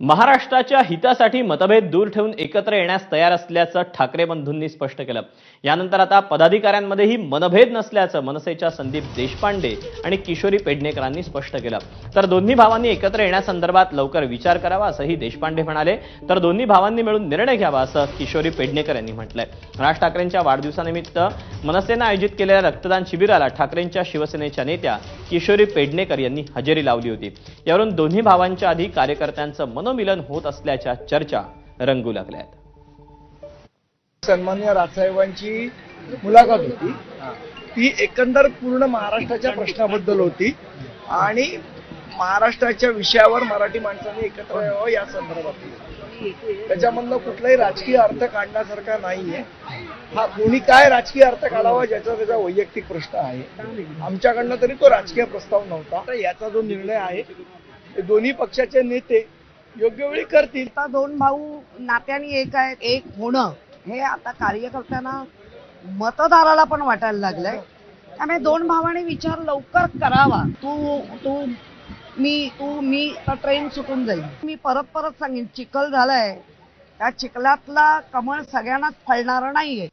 महाराष्ट्राच्या हितासाठी मतभेद दूर ठेवून एकत्र येण्यास तयार असल्याचं ठाकरे बंधूंनी स्पष्ट केलं. यानंतर आता पदाधिकाऱ्यांमध्येही मनभेद नसल्याचं मनसेच्या संदीप देशपांडे आणि किशोरी पेडणेकरांनी स्पष्ट केलं. तर दोन्ही भावांनी एकत्र येण्यासंदर्भात लवकर विचार करावा असंही देशपांडे म्हणाले. तर दोन्ही भावांनी मिळून निर्णय घ्यावा असं किशोरी पेडणेकर यांनी म्हटलंय. राज ठाकरेंच्या वाढदिवसानिमित्त मनसेनं आयोजित केलेल्या रक्तदान शिबिराला ठाकरेंच्या शिवसेनेच्या नेत्या किशोरी पेडणेकर यांनी हजेरी लावली होती. यावरून दोन्ही भावांच्या आधी कार्यकर्त्यांचं मन मनोमिलन होत असल्याच्या चर्चा रंगू लागल्या आहेत सन्मान्य राजसाहेबांची मुलाखत होती. ती एकंदर पूर्ण महाराष्ट्राच्या प्रश्नाबद्दल होती. आणि महाराष्ट्राच्या विषयावर मराठी माणसांनी एकत्र यावं या संदर्भात. होती. त्याच्यामधनं कुठलाही राजकीय अर्थ काढण्यासारखा नाहीये. हा कोणी काय राजकीय अर्थ काढावा ज्याचा त्याचा वैयक्तिक प्रश्न आहे. आमच्याकडनं तरी तो राजकीय प्रस्ताव नव्हता. याचा जो निर्णय आहे ते दोन्ही पक्षाचे नेते योग्य वेळी करतील. आता दोन भाऊ नात्याने एक आहेत एक होणं हे आता कार्यकर्त्यांना मतदाराला पण वाटायला लागलंय. त्यामुळे दोन भावाने विचार लवकर करावा. तू तू मी तू मी तर ट्रेन सुटून जाईल. मी परत परत सांगेन चिखल झालाय. त्या चिखलातला कमळ सगळ्यांनाच फळणार नाहीये.